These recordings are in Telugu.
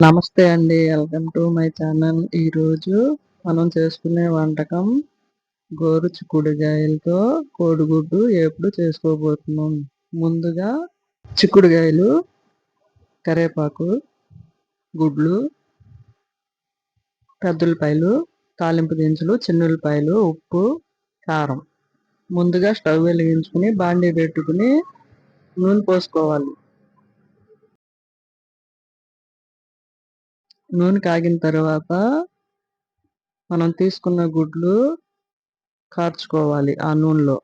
నమస్తే అండి. Welcome to my channel. ఈరోజు మనం చేసుకునే వంటకం గోరు చిక్కుడుగాయలతో కోడిగుడ్డు ఎప్పుడు చేసుకోబోతున్నాం? ముందుగా చిక్కుడుగాయలు కరేపాకు గుడ్లు పెద్దలపాయలు తాలింపు దినుసులు చిన్నులపాయలు ఉప్పు కారం. ముందుగా స్టవ్ వెలిగించుకుని బాండీ పెట్టుకుని నూనె పోసుకోవాలి. నూనె కాగిన తర్వాత మనం తీసుకున్న గుడ్లు కార్చుకోవాలి ఆ నూనెలో.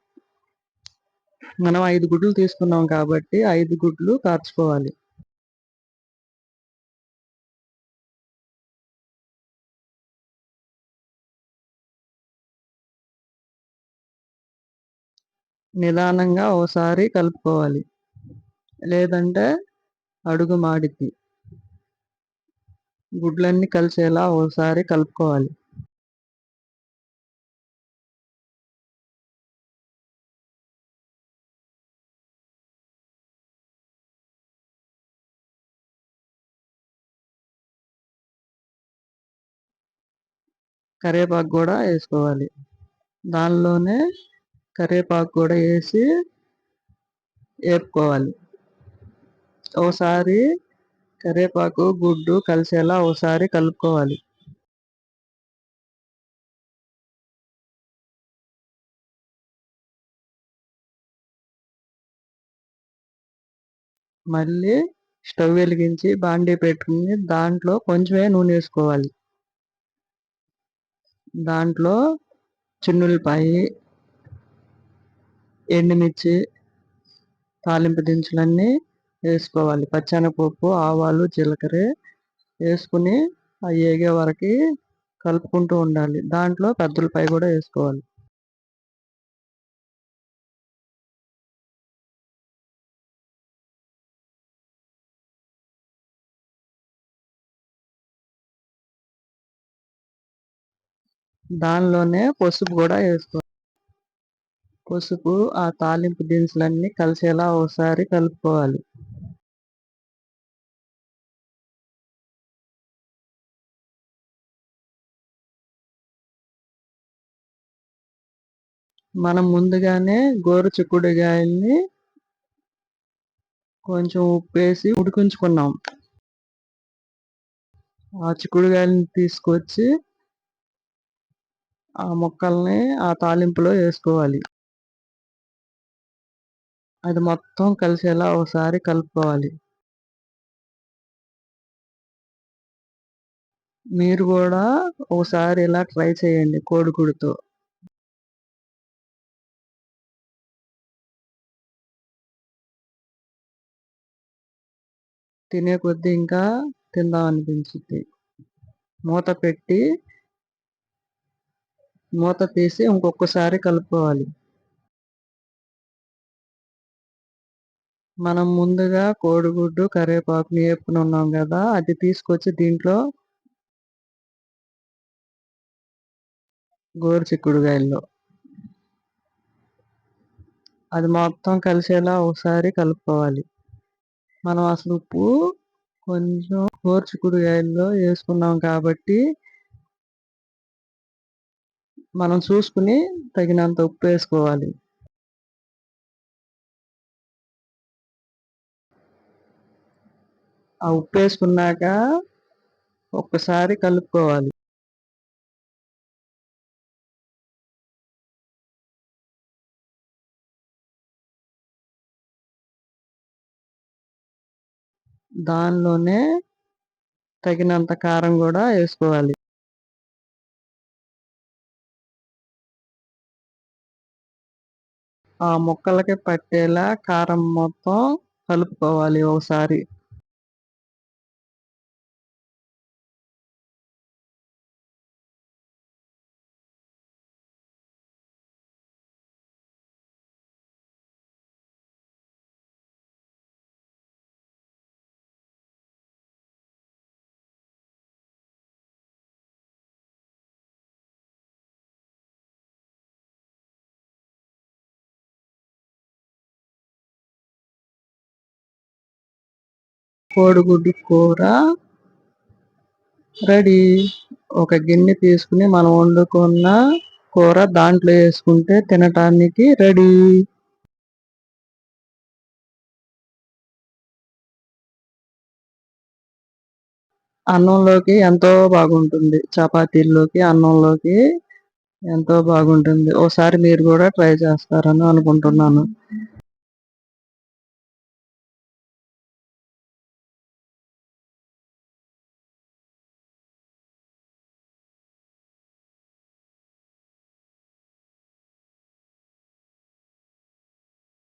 మనం ఐదు గుడ్లు తీసుకున్నాం కాబట్టి ఐదు గుడ్లు కార్చుకోవాలి. నిదానంగా ఓసారి కలుపుకోవాలి. లేదంటే అడుగు మాడిద్ది. గుడ్లన్నీ కలిసేలా ఓసారి కలుపుకోవాలి. కరివేపాకు కూడా వేసుకోవాలి. దానిలోనే కరివేపాకు కూడా వేసి వేపుకోవాలి. ఒకసారి కరివేపాకు గుడ్డు కలిసేలా ఒకసారి కలుపుకోవాలి. మళ్ళీ స్టవ్ వెలిగించి బాండీ పెట్టుకుని దాంట్లో కొంచెమే నూనె వేసుకోవాలి. దాంట్లో చిన్నులపాయి ఎండుమిర్చి తాలింపు దినుసులన్నీ వేసుకోవాలి. పచ్చనపప్పు ఆవాలు జీలకర్ర వేసుకుని అవి వేగే వరకు కలుపుకుంటూ ఉండాలి. దాంట్లో పెద్దలపై కూడా వేసుకోవాలి. దానిలోనే పసుపు కూడా వేసుకోవాలి పసుపు ఆ తాలింపు దినుసులన్నీ కలిసేలా ఒకసారి కలుపుకోవాలి. మనం ముందుగానే గోరు చిక్కుడుగాయల్ని కొంచెం ఉప్పు వేసి ఉడికించుకున్నాం. ఆ చిక్కుడుగాయల్ని తీసుకొచ్చి ఆ ముక్కల్ని ఆ తాలింపులో వేసుకోవాలి. అది మొత్తం కలిసేలా ఒకసారి కలుపుకోవాలి. మీరు కూడా ఒకసారి ఇలా ట్రై చేయండి కోడిగుడితో తినే కొద్దీ ఇంకా తిందాం అనిపించింది మూత పెట్టి మూత తీసి ఇంకొకసారి కలుపుకోవాలి. మనం ముందుగా కోడిగుడ్డు కరివేపాకుని వేపుకుని ఉన్నాం కదా అది తీసుకొచ్చి దీంట్లో గోరు చిక్కుడుగాయల్లో అది మొత్తం కలిసేలా ఒకసారి కలుపుకోవాలి. మనం అసలు ఉప్పు కొంచెం గోరుచిక్కుడుగాయల్లో వేసుకున్నాం కాబట్టి మనం చూసుకుని తగినంత ఉప్పు వేసుకోవాలి. ఆ ఉప్పు వేసుకున్నాక ఒక్కసారి కలుపుకోవాలి. దానిలోనే తగినంత కారం కూడా వేసుకోవాలి. ఆ ముక్కలకి పట్టేలా కారం మొత్తం కలుపుకోవాలి ఒకసారి. కోడిగుడ్డు కూర రెడీ. ఒక గిన్నె తీసుకుని మనం వండుకున్న కూర దాంట్లో వేసుకుంటే తినటానికి రెడీ. అన్నంలోకి ఎంతో బాగుంటుంది. చపాతీల్లోకి అన్నంలోకి ఎంతో బాగుంటుంది. ఒకసారి మీరు కూడా ట్రై చేస్తారని అనుకుంటున్నాను.